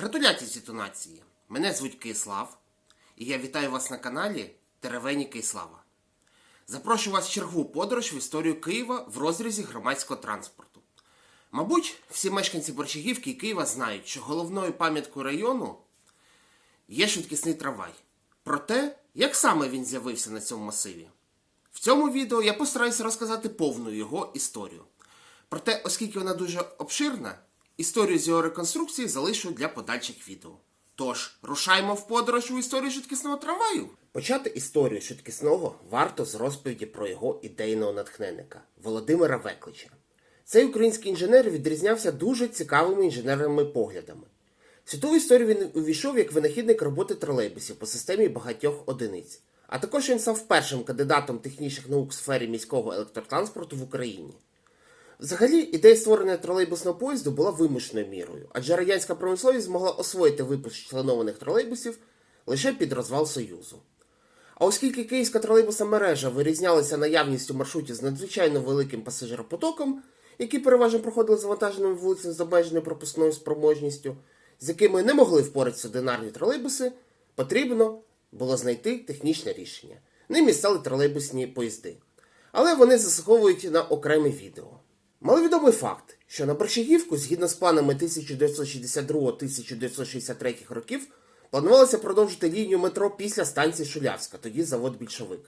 Гратуляції нації! Мене звуть Кислав, і я вітаю вас на каналі Теревені Кислава. Запрошую вас в чергову подорож в історію Києва в розрізі громадського транспорту. Мабуть, всі мешканці Борщагівки і Києва знають, що головною пам'яткою району є швидкісний трамвай. Про те, як саме він з'явився на цьому масиві. В цьому відео я постараюся розказати повну його історію. Проте, оскільки вона дуже обширна, історію з його реконструкції залишу для подальших відео. Тож, рушаємо в подорож у історію швидкісного трамваю. Почати історію швидкісного варто з розповіді про його ідейного натхненника Володимира Веклича. Цей український інженер відрізнявся дуже цікавими інженерними поглядами. В світову історію він увійшов як винахідник роботи тролейбусів по системі багатьох одиниць. А також він став першим кандидатом технічних наук в сфері міського електротранспорту в Україні. Взагалі, ідея створення тролейбусного поїзду була вимушеною мірою, адже радянська промисловість змогла освоїти випуск членованих тролейбусів лише під розвал Союзу. А оскільки київська тролейбусна мережа вирізнялася наявністю маршрутів з надзвичайно великим пасажиропотоком, які переважно проходили завантаженими вулицями з обмеженою пропускною спроможністю, з якими не могли впоратися одинарні тролейбуси, потрібно було знайти технічне рішення. Ними стали тролейбусні поїзди. Але вони заслуговують на окреме відео. Маловідомий факт, що на Борщагівку, згідно з планами 1962-1963 років, планувалося продовжити лінію метро після станції Шулявська, тоді завод Більшовик.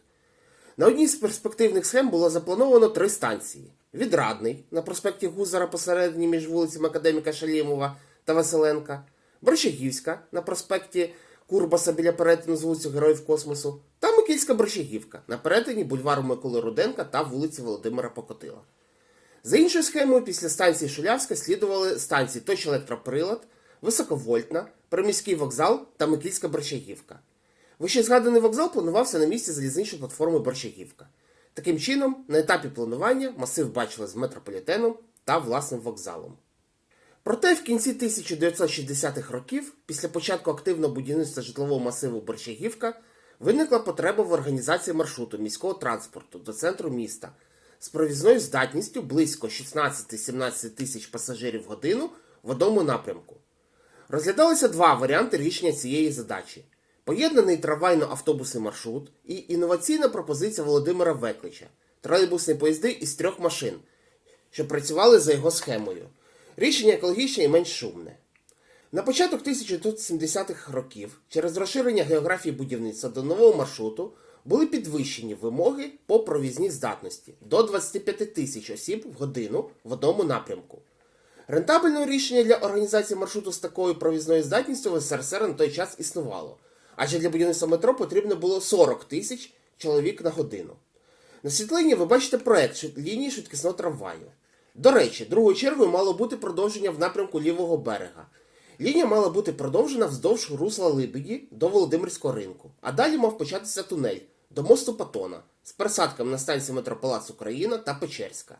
На одній з перспективних схем було заплановано три станції: Відрадний на проспекті Гузара посередині між вулицями Академіка Шалємова та Василенка, Борщагівська на проспекті Курбаса біля перетину з вулицею Героїв Космосу та Микільська Борщагівка на перетині бульвару Миколи Руденка та вулиці Володимира Покотила. За іншою схемою, після станції Шулявська слідували станції Точ електроприлад, Високовольтна, Приміський вокзал та Микільська Борщагівка. Вище згаданий вокзал планувався на місці залізничної платформи Борщагівка. Таким чином, на етапі планування масив бачили з метрополітеном та власним вокзалом. Проте в кінці 1960-х років, після початку активного будівництва житлового масиву Борщагівка, виникла потреба в організації маршруту міського транспорту до центру міста з провізною здатністю близько 16-17 тисяч пасажирів в годину в одному напрямку. Розглядалися два варіанти рішення цієї задачі: поєднаний трамвайно-автобусний маршрут і інноваційна пропозиція Володимира Веклича тролейбусні поїзди із трьох машин, що працювали за його схемою. Рішення екологічне і менш шумне. На початок 1970-х років через розширення географії будівництва до нового маршруту були підвищені вимоги по провізній здатності до 25 тисяч осіб в годину в одному напрямку. Рентабельного рішення для організації маршруту з такою провізною здатністю в СРСР на той час існувало, адже для будівництва метро потрібно було 40 тисяч чоловік на годину. На світлині ви бачите проект лінії швидкісного трамваю. До речі, другою чергою мало бути продовження в напрямку лівого берега. Лінія мала бути продовжена вздовж русла Либеді до Володимирського ринку, а далі мав початися тунель до мосту Патона з пересадками на станції метро Палац Україна та Печерська.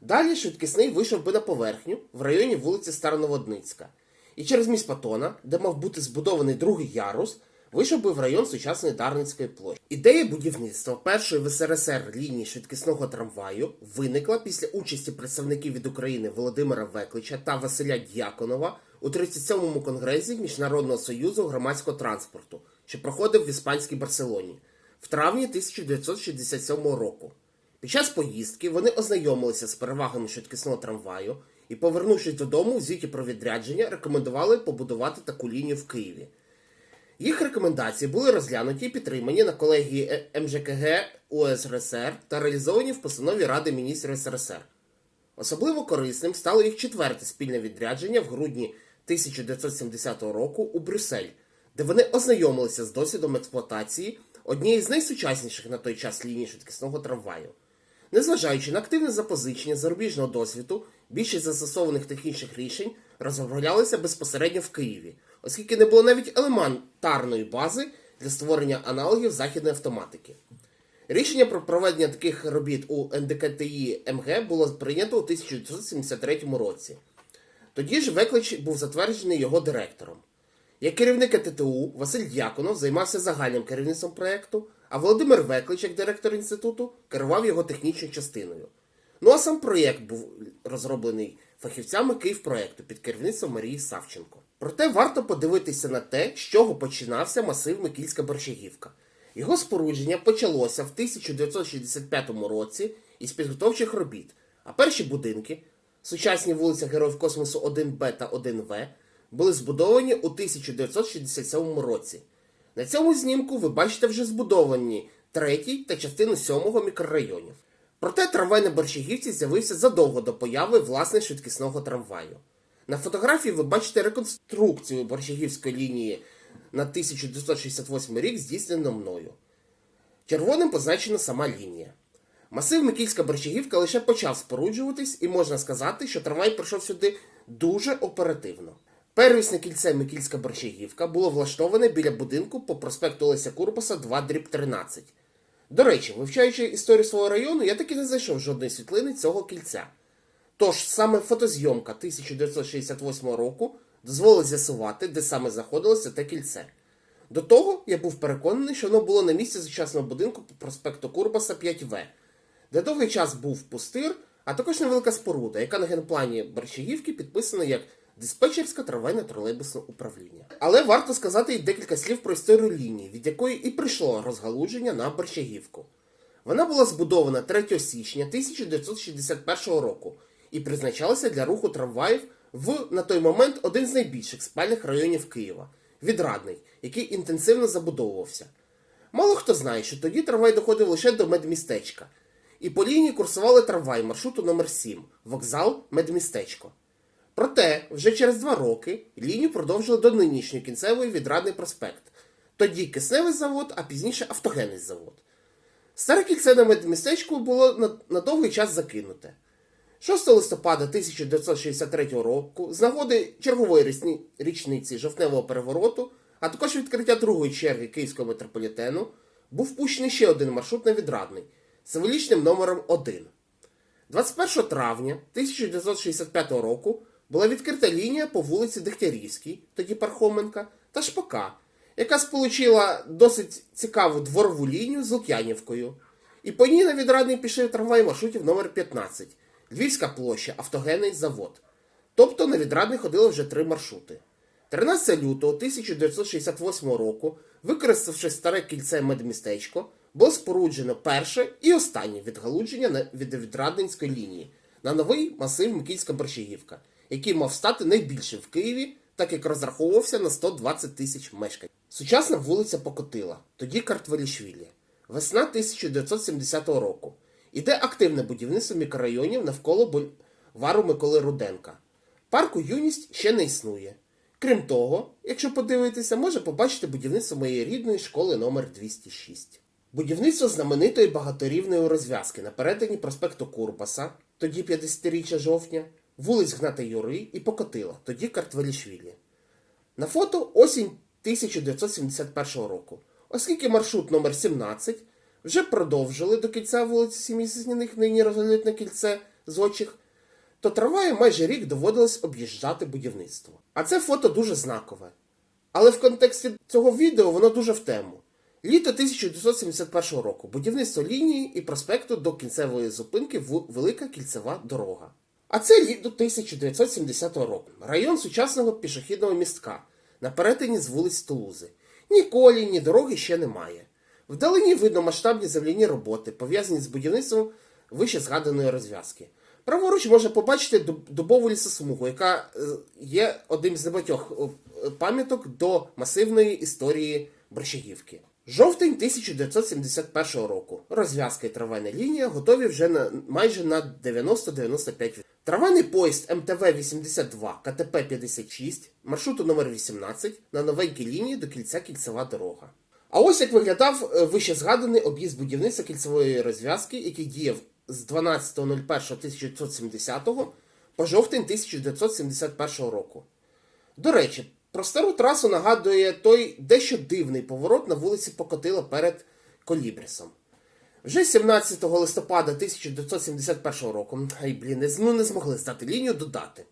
Далі швидкісний вийшов би на поверхню в районі вулиці Староноводницька. І через міст Патона, де мав бути збудований другий ярус, вийшов би в район сучасної Дарницької площі. Ідея будівництва першої в СРСР лінії швидкісного трамваю виникла після участі представників від України Володимира Веклича та Василя Д'яконова у 37-му конгресі Міжнародного союзу громадського транспорту, що проходив в іспанській Барселоні в травні 1967 року. Під час поїздки вони ознайомилися з перевагами швидкісного трамваю і, повернувшись додому, у звіті про відрядження рекомендували побудувати таку лінію в Києві. Їх рекомендації були розглянуті і підтримані на колегії Е- МЖКГ УСРСР та реалізовані в постанові Ради міністрів СРСР. Особливо корисним стало їх четверте спільне відрядження в грудні 1970 року у Брюссель, де вони ознайомилися з досвідом експлуатації однієї з найсучасніших на той час ліній швидкісного трамваю. Незважаючи на активне запозичення зарубіжного досвіду, більшість застосованих технічних рішень розроблялися безпосередньо в Києві, оскільки не було навіть елементарної бази для створення аналогів західної автоматики. Рішення про проведення таких робіт у НДКТІ МГ було прийнято у 1973 році. Тоді ж Веклич був затверджений його директором. Як керівник ТТУ Василь Д'яконов займався загальним керівництвом проєкту, а Володимир Веклич, як директор інституту, керував його технічною частиною. Ну а сам проєкт був розроблений фахівцями Київпроєкту під керівництвом Марії Савченко. Проте варто подивитися на те, з чого починався масив Микільська Борщагівка. Його спорудження почалося в 1965 році із підготовчих робіт, а перші будинки, сучасні вулиця Героїв Космосу 1Б та 1В, були збудовані у 1967 році. На цьому знімку ви бачите вже збудовані третій та частину сьомого мікрорайонів. Проте трамвай на Борщагівці з'явився задовго до появи власне швидкісного трамваю. На фотографії ви бачите реконструкцію Борщагівської лінії на 1968 рік, здійснено мною. Червоним позначена сама лінія. Масив Микільська Борщагівка лише почав споруджуватись, і можна сказати, що трамвай прийшов сюди дуже оперативно. Первісне кільце Микільська Борщагівка було влаштоване біля будинку по проспекту Леся Курбаса 2 дріб 13. До речі, вивчаючи історію свого району, я таки не знайшов жодної світлини цього кільця. Тож саме фотозйомка 1968 року дозволила з'ясувати, де саме знаходилося те кільце. До того я був переконаний, що воно було на місці сучасного будинку по проспекту Курбаса 5В, де довгий час був пустир, а також невелика споруда, яка на генплані Борщагівки підписана як диспетчерське трамвайне тролейбусне управління. Але варто сказати й декілька слів про історію лінії, від якої і прийшло розгалудження на Борщагівку. Вона була збудована 3 січня 1961 року і призначалася для руху трамваїв в на той момент один з найбільших спальних районів Києва Відрадний, який інтенсивно забудовувався. Мало хто знає, що тоді трамвай доходив лише до медмістечка, і по лінії курсували трамвай маршруту номер 7 вокзал Медмістечко. Проте, вже через два роки лінію продовжили до нинішньої кінцевої відрадний проспект, тоді кисневий завод, а пізніше автогенний завод. Старе кільце на медмістечку було на, на довгий час закинуте. 6 листопада 1963 року, з нагоди чергової річниці жовтневого перевороту, а також відкриття другої черги Київського метрополітену, був пущений ще один маршрут на відрадний символічним номером 1. 21 травня 1965 року була відкрита лінія по вулиці Дегтярівській, тоді Пархоменка, та Шпака, яка сполучила досить цікаву дворову лінію з Лук'янівкою. І по ній на відрадний пішли трамваї маршрутів номер 15 Львівська площа, автогенний завод. Тобто на відрадний ходили вже три маршрути. 13 лютого 1968 року, використавши старе кільце медмістечко, було споруджено перше і останнє відгалудження від відрадненської лінії на новий масив Микільська Борщагівка, який мав стати найбільшим в Києві, так як розраховувався на 120 тисяч мешканців. Сучасна вулиця Покотила, тоді Картвелішвілі. Весна 1970 року. Іде активне будівництво мікрорайонів навколо бульвару Миколи Руденка. Парку Юність ще не існує. Крім того, якщо подивитися, може побачити будівництво моєї рідної школи номер 206. Будівництво знаменитої багаторівної розв'язки на перетині проспекту Курбаса, тоді 50-річчя жовтня, вулиць Гната Юри і Покотила, тоді Картвелішвілі. На фото осінь 1971 року, оскільки маршрут номер 17 вже продовжили до кільця вулиці Сімісняних, нині розглянуть кільце зочих, то трамваю майже рік доводилось об'їжджати будівництво. А це фото дуже знакове. Але в контексті цього відео воно дуже в тему. Літо 1971 року будівництво лінії і проспекту до кінцевої зупинки в Велика кільцева дорога. А це літо 1970 року. Район сучасного пішохідного містка на перетині з вулиць Тулузи. Ні колій, ні дороги ще немає. Вдалині видно масштабні земляні роботи, пов'язані з будівництвом вище згаданої розв'язки. Праворуч можна побачити дубову лісосмугу, яка е, є одним з небагатьох е, пам'яток до масивної історії Борщагівки. Жовтень 1971 року. Розв'язка і трамвайна лінія готові вже на майже на 90-95%. Трамвайний поїзд МТВ-82 КТП-56 маршруту номер 18 на новенькій лінії до кільця кільцева дорога. А ось як виглядав е, вище згаданий об'їзд будівництва кільцевої розв'язки, який діяв з 12.01.1970 по жовтень 1971 року. До речі, про стару трасу нагадує той дещо дивний поворот на вулиці Покотила перед Колібрісом. Вже 17 листопада 1971 року, ай блін, ну, не змогли здати лінію додати.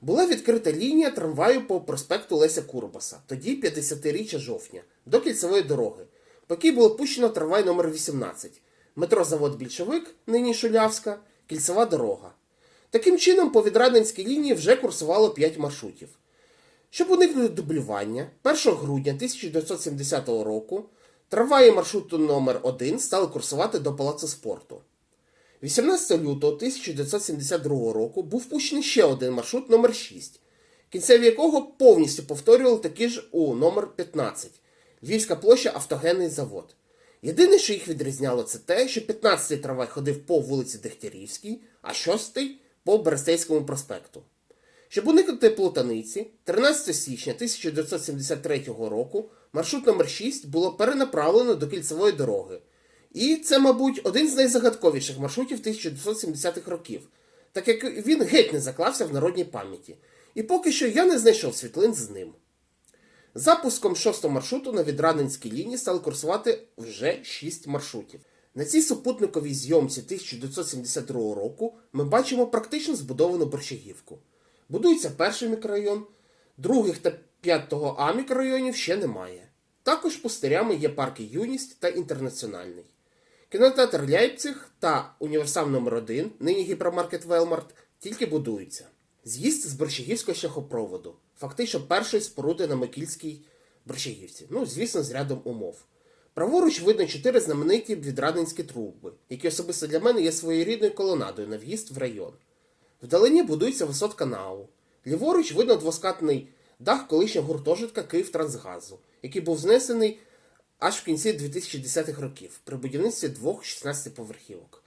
Була відкрита лінія трамваю по проспекту Леся Курбаса, тоді 50-річчя жовтня, до кільцевої дороги, по якій було пущено трамвай номер 18 метрозавод Більшовик, нині Шулявська, кільцева дорога. Таким чином, по відрадненській лінії вже курсувало 5 маршрутів. Щоб уникнути дублювання, 1 грудня 1970 року трамваї маршруту номер 1 стали курсувати до Палацу спорту. 18 лютого 1972 року був пущений ще один маршрут номер 6, кінцеві якого повністю повторювали такі ж у номер 15 Львівська площа Автогенний завод. Єдине, що їх відрізняло, це те, що 15-й трамвай ходив по вулиці Дегтярівській, а 6-й по Берестейському проспекту. Щоб уникнути плутаниці, 13 січня 1973 року маршрут номер 6 було перенаправлено до кільцевої дороги. І це, мабуть, один з найзагадковіших маршрутів 1970-х років, так як він геть не заклався в народній пам'яті. І поки що я не знайшов світлин з ним. Запуском шостого маршруту на відрадненській лінії стали курсувати вже 6 маршрутів. На цій супутниковій зйомці 1972 року ми бачимо практично збудовану борщагівку. Будується перший мікрорайон, других та п'ятого А мікрорайонів ще немає. Також пустирями є парки Юність та Інтернаціональний. Кінотеатр Ляйпциг та Універсам номер 1 нині гіпермаркет Велмарт, тільки будуються. З'їзд з Борщагівського шляхопроводу, фактично першої споруди на Микільській Борщагівці. Ну, звісно, з рядом умов. Праворуч видно чотири знамениті відрадненські труби, які особисто для мене є своєрідною колонадою на в'їзд в район. Вдалині будується висотка НАУ. Ліворуч видно двоскатний дах колишнього гуртожитка Київтрансгазу, який був знесений аж в кінці 2010-х років при будівництві двох 16-поверхівок.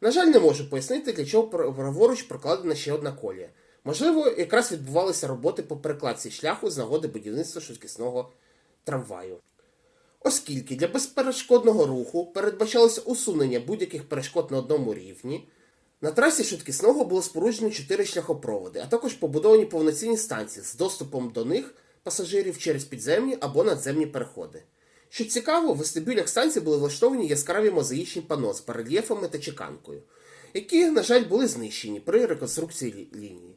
На жаль, не можу пояснити, для чого праворуч прокладена ще одна колія. Можливо, якраз відбувалися роботи по перекладці шляху з нагоди будівництва швидкісного трамваю. Оскільки для безперешкодного руху передбачалося усунення будь-яких перешкод на одному рівні, на трасі швидкісного було споруджено чотири шляхопроводи, а також побудовані повноцінні станції з доступом до них пасажирів через підземні або надземні переходи. Що цікаво, в вестибюлях станції були влаштовані яскраві мозаїчні пано з барельєфами та чеканкою, які, на жаль, були знищені при реконструкції лі- лінії.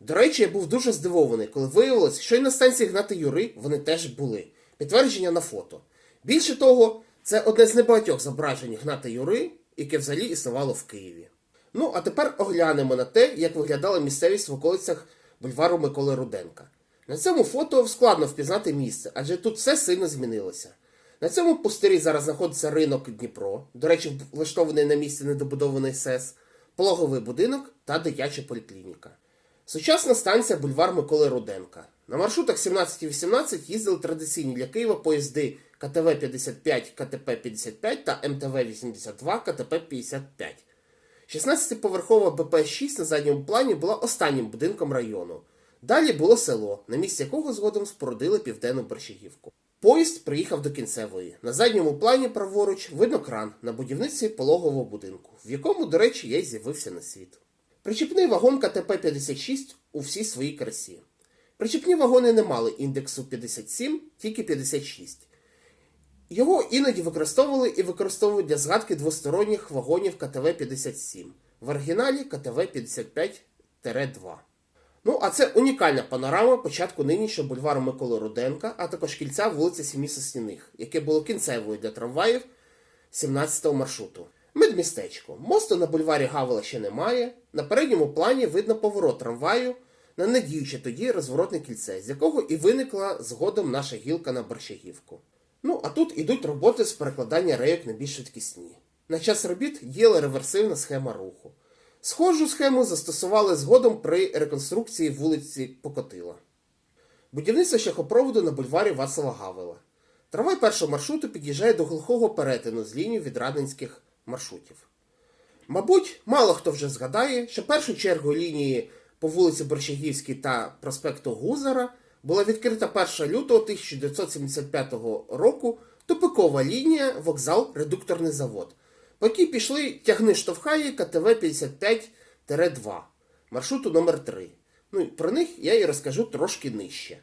До речі, я був дуже здивований, коли виявилось, що і на станції Гнати Юри вони теж були. Підтвердження на фото. Більше того, це одне з небагатьох зображень Гната Юри, яке взагалі існувало в Києві. Ну, а тепер оглянемо на те, як виглядала місцевість в околицях бульвару Миколи Руденка. На цьому фото складно впізнати місце, адже тут все сильно змінилося. На цьому пустирі зараз знаходиться ринок Дніпро, до речі, влаштований на місці недобудований СЕС, пологовий будинок та дитяча поліклініка. Сучасна станція бульвар Миколи Руденка. На маршрутах 17 і 18 їздили традиційні для Києва поїзди КТВ 55, КТП 55 та МТВ 82, КТП 55. 16-поверхова БП-6 на задньому плані була останнім будинком району. Далі було село, на місці якого згодом спорудили південну Борщагівку. Поїзд приїхав до кінцевої. На задньому плані праворуч видно кран на будівництві пологового будинку, в якому, до речі, я й з'явився на світ. Причіпний вагон КТП-56 у всій своїй красі. Причіпні вагони не мали індексу 57, тільки 56. Його іноді використовували і використовують для згадки двосторонніх вагонів КТВ-57, в оригіналі КТВ-55-2. Ну, а це унікальна панорама початку нинішнього бульвару Миколи Руденка, а також кільця вулиці Сімі Сосняних, яке було кінцевою для трамваїв 17-го маршруту. Медмістечко. Мосту на бульварі Гавела ще немає. На передньому плані видно поворот трамваю на недіюче тоді розворотне кільце, з якого і виникла згодом наша гілка на Борщагівку. Ну, а тут ідуть роботи з перекладання рейок на більш швидкісні. На час робіт діяла реверсивна схема руху. Схожу схему застосували згодом при реконструкції вулиці Покотила. Будівництво шляхопроводу на бульварі Вацлава Гавела. Трамвай першого маршруту під'їжджає до глухого перетину з лінії відрадницьких маршрутів. Мабуть, мало хто вже згадає, що першу чергу лінії по вулиці Борщагівській та проспекту Гузара була відкрита 1 лютого 1975 року тупикова лінія вокзал редукторний завод, по якій пішли тягни штовхає КТВ 55-2 маршруту номер 3 Ну про них я і розкажу трошки нижче.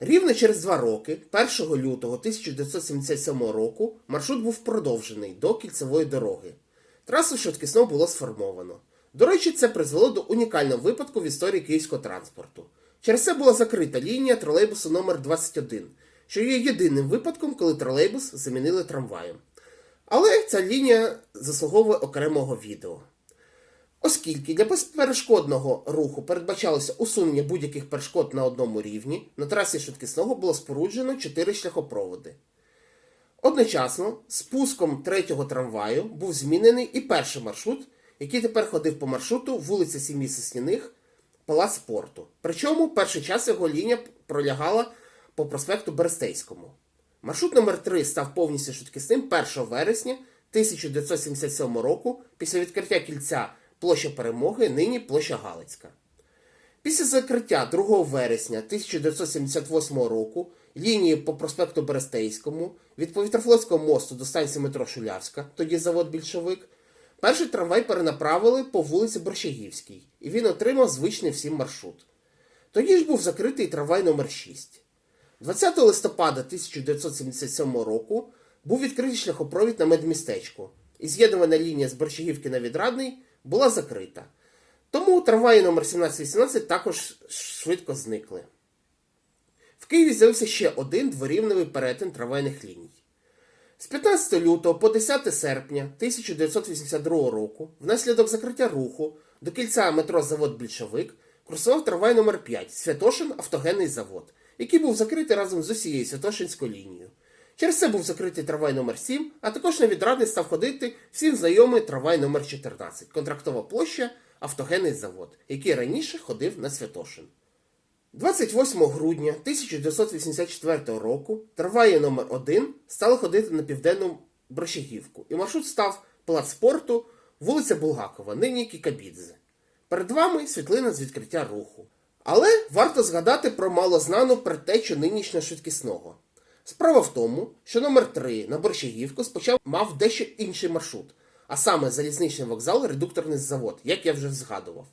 Рівно через два роки, 1 лютого 1977 року, маршрут був продовжений до кільцевої дороги. Трасу швидкісно було сформовано. До речі, це призвело до унікального випадку в історії київського транспорту. Через це була закрита лінія тролейбусу номер 21 що є єдиним випадком, коли тролейбус замінили трамваєм. Але ця лінія заслуговує окремого відео. Оскільки для безперешкодного руху передбачалося усунення будь-яких перешкод на одному рівні, на трасі швидкісного було споруджено чотири шляхопроводи. Одночасно з пуском третього трамваю був змінений і перший маршрут, який тепер ходив по маршруту вулиця Сім'ї Сосняних, Палац спорту. Причому перший час його лінія пролягала по проспекту Берестейському. Маршрут номер 3 став повністю швидкісним 1 вересня 1977 року після відкриття кільця площа Перемоги, нині площа Галицька. Після закриття 2 вересня 1978 року лінії по проспекту Берестейському від Повітрофлотського мосту до станції метро Шулявська, тоді завод Більшовик, перший трамвай перенаправили по вулиці Борщагівській, і він отримав звичний всім маршрут. Тоді ж був закритий трамвай номер 6 20 листопада 1977 року був відкритий шляхопровід на медмістечко, і з'єднувана лінія з Борщагівки на Відрадний була закрита. Тому трамваї номер 1718 також швидко зникли. В Києві з'явився ще один дворівневий перетин трамвайних ліній. З 15 лютого по 10 серпня 1982 року, внаслідок закриття руху до кільця метро Завод Більшовик курсував трамвай номер 5 Святошин автогенний завод, який був закритий разом з усією Святошинською лінією. Через це був закритий трамвай номер 7 а також на відрадний став ходити всім знайомий трамвай номер 14 контрактова площа автогенний завод, який раніше ходив на Святошин. 28 грудня 1984 року трамваї номер 1 стали ходити на південну Брощагівку, і маршрут став Палац спорту, вулиця Булгакова, нині Кікабідзе. Перед вами світлина з відкриття руху. Але варто згадати про малознану предтечу нинішнього швидкісного. Справа в тому, що номер 3 на Борщагівку спочатку мав дещо інший маршрут, а саме залізничний вокзал, редукторний завод, як я вже згадував.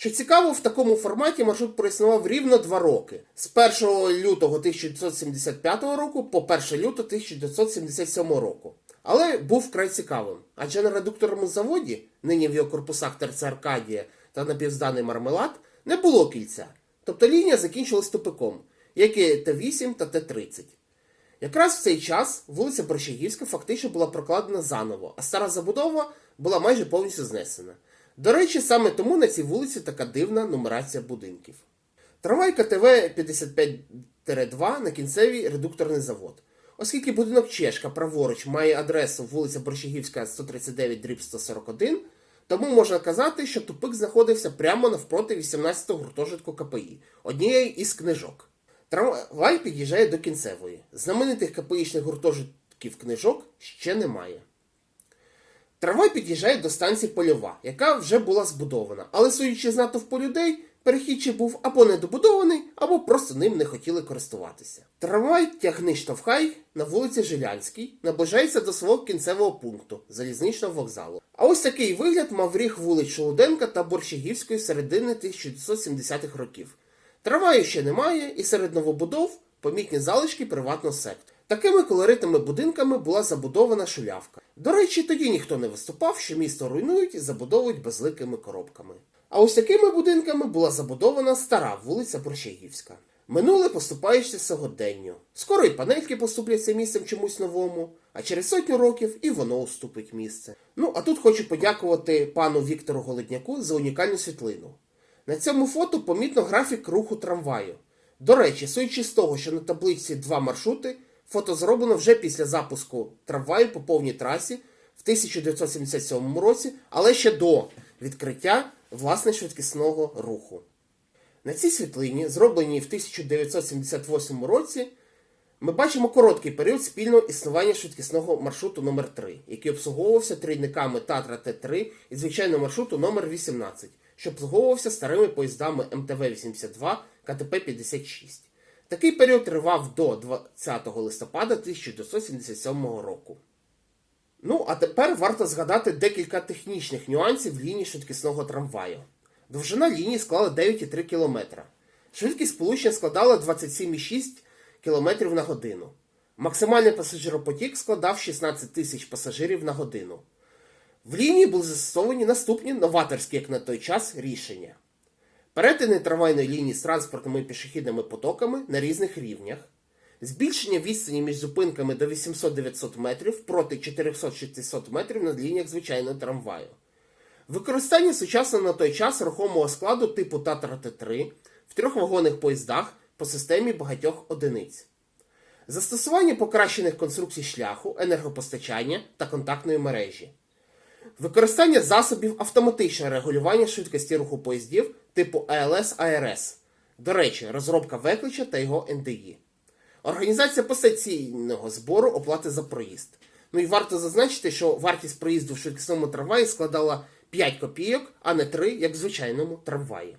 Що цікаво, в такому форматі маршрут проіснував рівно два роки з 1 лютого 1975 року по 1 лютого 1977 року. Але був вкрай цікавим, адже на редукторному заводі, нині в його корпусах Терця Аркадія та напівзданий мармелад, не було кільця. Тобто лінія закінчилась тупиком, як і Т8 та Т30. Якраз в цей час вулиця Борщагівська фактично була прокладена заново, а стара забудова була майже повністю знесена. До речі, саме тому на цій вулиці така дивна нумерація будинків. Трамвай КТВ 55-2 на кінцевій редукторний завод. Оскільки будинок Чешка праворуч має адресу вулиця Борщагівська 139 дріб 141, тому можна казати, що тупик знаходився прямо навпроти 18-го гуртожитку КПІ, однієї із книжок. Трамвай під'їжджає до кінцевої. Знаменитих КПІшних гуртожитків книжок ще немає. Трамвай під'їжджає до станції Польова, яка вже була збудована, але судячи з натовпу людей, перехід чи був або недобудований, або просто ним не хотіли користуватися. Трамвай тягни штовхай на вулиці Жилянській наближається до свого кінцевого пункту залізничного вокзалу. А ось такий вигляд мав ріг вулиць Шолоденка та Борщагівської середини 1970-х років. Трамваю ще немає, і серед новобудов помітні залишки приватного сектору. Такими колоритними будинками була забудована шулявка. До речі, тоді ніхто не виступав, що місто руйнують і забудовують безликими коробками. А ось такими будинками була забудована стара вулиця Борщагівська. Минуле поступаючи сьогоденню. Скоро і панельки поступляться місцем чомусь новому, а через сотню років і воно уступить місце. Ну а тут хочу подякувати пану Віктору Голодняку за унікальну світлину. На цьому фото помітно графік руху трамваю. До речі, судячи з того, що на таблиці два маршрути, фото зроблено вже після запуску трамваю по повній трасі в 1977 році, але ще до відкриття власне швидкісного руху. На цій світлині, зробленій в 1978 році, ми бачимо короткий період спільного існування швидкісного маршруту номер 3 який обслуговувався трійниками Татра Т3 і звичайного маршруту номер 18 що обслуговувався старими поїздами МТВ-82 КТП-56. Такий період тривав до 20 листопада 1977 року. Ну, а тепер варто згадати декілька технічних нюансів лінії швидкісного трамваю. Довжина лінії склала 9,3 км. Швидкість сполучення складала 27,6 км на годину. Максимальний пасажиропотік складав 16 тисяч пасажирів на годину. В лінії були застосовані наступні новаторські, як на той час, рішення. Перетини трамвайної лінії з транспортними і пішохідними потоками на різних рівнях, збільшення відстані між зупинками до 800-900 метрів проти 400-600 метрів на лініях звичайного трамваю, Використання сучасного на той час рухомого складу типу Татра Т3 в трьохвагонних поїздах по системі багатьох одиниць. Застосування покращених конструкцій шляху, енергопостачання та контактної мережі. Використання засобів автоматичного регулювання швидкості руху поїздів типу АЛС АРС. До речі, розробка Веклича та його НДІ. Організація постаційного збору оплати за проїзд. Ну і варто зазначити, що вартість проїзду в швидкісному трамваї складала 5 копійок, а не 3, як в звичайному трамваї.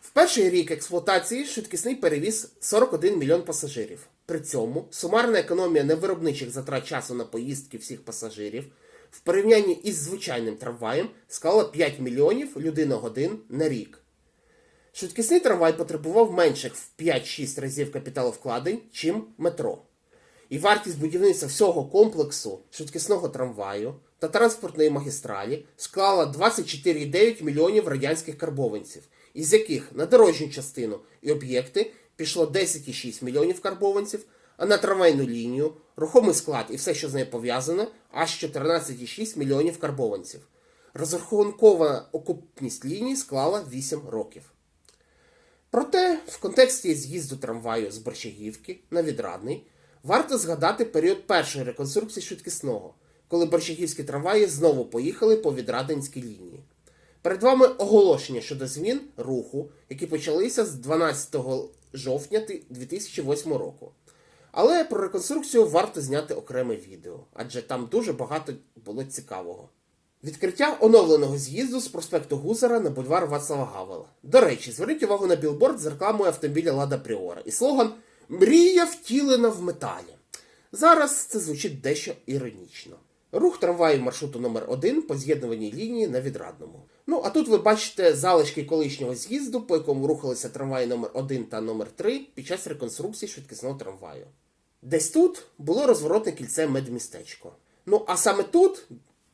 В перший рік експлуатації швидкісний перевіз 41 мільйон пасажирів. При цьому сумарна економія невиробничих затрат часу на поїздки всіх пасажирів в порівнянні із звичайним трамваєм склала 5 мільйонів людиногодин на рік. Швидкісний трамвай потребував менших в 5-6 разів капіталовкладень, чим метро. І вартість будівництва всього комплексу швидкісного трамваю та транспортної магістралі склала 24,9 мільйонів радянських карбованців, із яких на дорожню частину і об'єкти пішло 10,6 мільйонів карбованців, на трамвайну лінію, рухомий склад і все, що з нею пов'язано, аж 14,6 мільйонів карбованців. Розрахункова окупність лінії склала 8 років. Проте, в контексті з'їзду трамваю з Борщагівки на Відрадний варто згадати період першої реконструкції швидкісного, коли борщагівські трамваї знову поїхали по відрадинській лінії. Перед вами оголошення щодо змін руху, які почалися з 12 жовтня 2008 року. Але про реконструкцію варто зняти окреме відео, адже там дуже багато було цікавого. Відкриття оновленого з'їзду з проспекту Гусара на бульвар Вацлава Гавела. До речі, зверніть увагу на білборд з рекламою автомобіля Лада Пріора і слоган Мрія втілена в металі. Зараз це звучить дещо іронічно. Рух трамваїв маршруту номер 1 по з'єднуваній лінії на відрадному. Ну, а тут ви бачите залишки колишнього з'їзду, по якому рухалися трамваї номер 1 та номер 3 під час реконструкції швидкісного трамваю. Десь тут було розворотне кільце медмістечко. Ну, а саме тут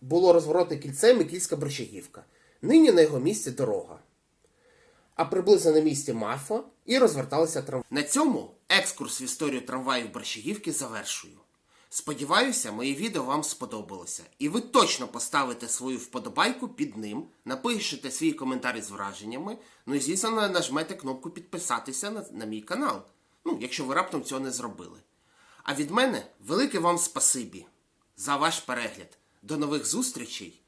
було розворотне кільце Микільська Борщагівка. Нині на його місці дорога. А приблизно на місці Марфа і розверталися трамваї. На цьому екскурс в історію трамваїв Борщагівки завершую. Сподіваюся, моє відео вам сподобалося, і ви точно поставите свою вподобайку під ним, напишете свій коментар із враженнями, ну і звісно нажмете кнопку підписатися на, на мій канал, ну, якщо ви раптом цього не зробили. А від мене велике вам спасибі за ваш перегляд. До нових зустрічей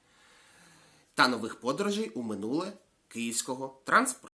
та нових подорожей у минуле київського транспорту.